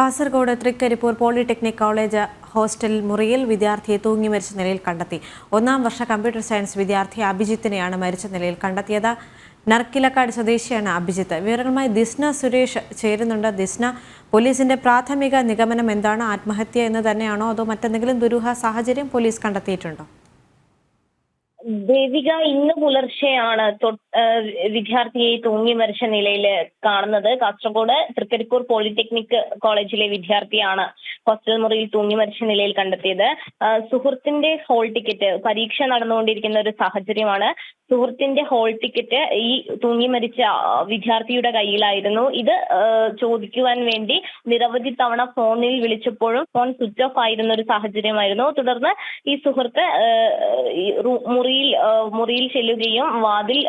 Kasaragod Trikaripur polytechnic college hostel മുറിയിൽ വിദ്യാർത്ഥിയെ തൂങ്ങി മരിച്ച നിലയിൽ കണ്ടെത്തി. ഒന്നാം വർഷ കമ്പ്യൂട്ടർ സയൻസ് വിദ്യാർത്ഥി അഭിജിത്തിനെയാണ് മരിച്ച നിലയിൽ കണ്ടെത്തിയത്. നർക്കിലക്കാട് സ്വദേശിയാണ് അഭിജിത്ത്. വിവരങ്ങളുമായി ദിസ്ന സുരേഷ് ചേരുന്നുണ്ട്. ദിസ്ന പോലീസിന്റെ പ്രാഥമിക നിഗമനം എന്താണ്? ആത്മഹത്യ എന്ന് തന്നെയാണോ? അതോ മറ്റെന്തെങ്കിലും ദുരൂഹ സാഹചര്യം പോലീസ് കണ്ടെത്തിയിട്ടുണ്ടോ? ദേവിക ഇന്ന് പുലർച്ചെയാണ് വിദ്യാർത്ഥിയെ തൂങ്ങി മരിച്ച നിലയിൽ കാണുന്നത്. കാസർഗോഡ് തൃക്കരിപ്പൂർ പോളിടെക്നിക് കോളേജിലെ വിദ്യാർത്ഥിയാണ് ഹോസ്റ്റൽ മുറിയിൽ തൂങ്ങി മരിച്ച നിലയിൽ കണ്ടെത്തിയത്. സുഹൃത്തിന്റെ ഹോൾ ടിക്കറ്റ് പരീക്ഷ നടന്നുകൊണ്ടിരിക്കുന്ന ഒരു സാഹചര്യമാണ് സുഹൃത്തിന്റെ ഹോൾ ടിക്കറ്റ് ഈ തൂങ്ങി മരിച്ച വിദ്യാർത്ഥിയുടെ കയ്യിലായിരുന്നു. ഇത് ചോദിക്കുവാൻ വേണ്ടി നിരവധി തവണ ഫോണിൽ വിളിച്ചപ്പോഴും ഫോൺ സ്വിച്ച് ഓഫ് ആയിരുന്ന ഒരു സാഹചര്യമായിരുന്നു. തുടർന്ന് ഈ സുഹൃത്ത് മുറിയിൽ മുറിയിൽ ചെല്ലുകയും വാതിൽ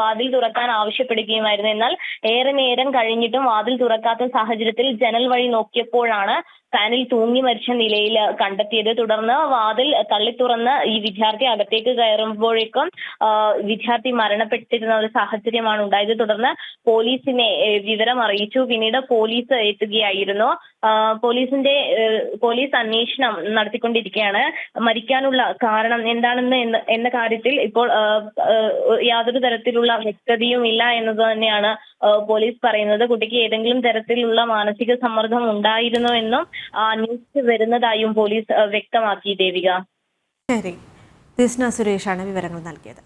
വാതിൽ തുറക്കാൻ ആവശ്യപ്പെടുകയുമായിരുന്നു. എന്നാൽ ഏറെ നേരം കഴിഞ്ഞിട്ടും വാതിൽ തുറക്കാത്ത സാഹചര്യത്തിൽ ജനൽ വഴി നോക്കിയപ്പോഴാണ് ഫാനിൽ തൂങ്ങി മരിച്ച നിലയിൽ കണ്ടെത്തിയത്. തുടർന്ന് വാതിൽ തള്ളി തുറന്ന് ഈ വിദ്യാർത്ഥി അകത്തേക്ക് കയറുമ്പോഴേക്കും വിദ്യാർത്ഥി മരണപ്പെട്ടിരുന്ന ഒരു സാഹചര്യമാണ് ഉണ്ടായത്. തുടർന്ന് പോലീസിനെ വിവരം അറിയിച്ചു പിന്നീട് പോലീസ് എത്തുകയായിരുന്നു. പോലീസിന്റെ പോലീസ് അന്വേഷണം നടത്തിക്കൊണ്ടിരിക്കുകയാണ് മരിക്കാനുള്ള കാരണം എന്താണെന്ന് എന്ന കാര്യത്തിൽ ഇപ്പോൾ യാതൊരു തരത്തിലുള്ള വ്യക്തതയും ഇല്ല എന്നത് തന്നെയാണ് പോലീസ് പറയുന്നത്. കുട്ടിക്ക് ഏതെങ്കിലും തരത്തിലുള്ള മാനസിക സമ്മർദ്ദം ഉണ്ടായിരുന്നോ എന്നും അന്വേഷിച്ചു വരുന്നതായും പോലീസ് വ്യക്തമാക്കി ദേവിക. ശരി. സുരേഷാണ് വിവരങ്ങൾ നൽകിയത്.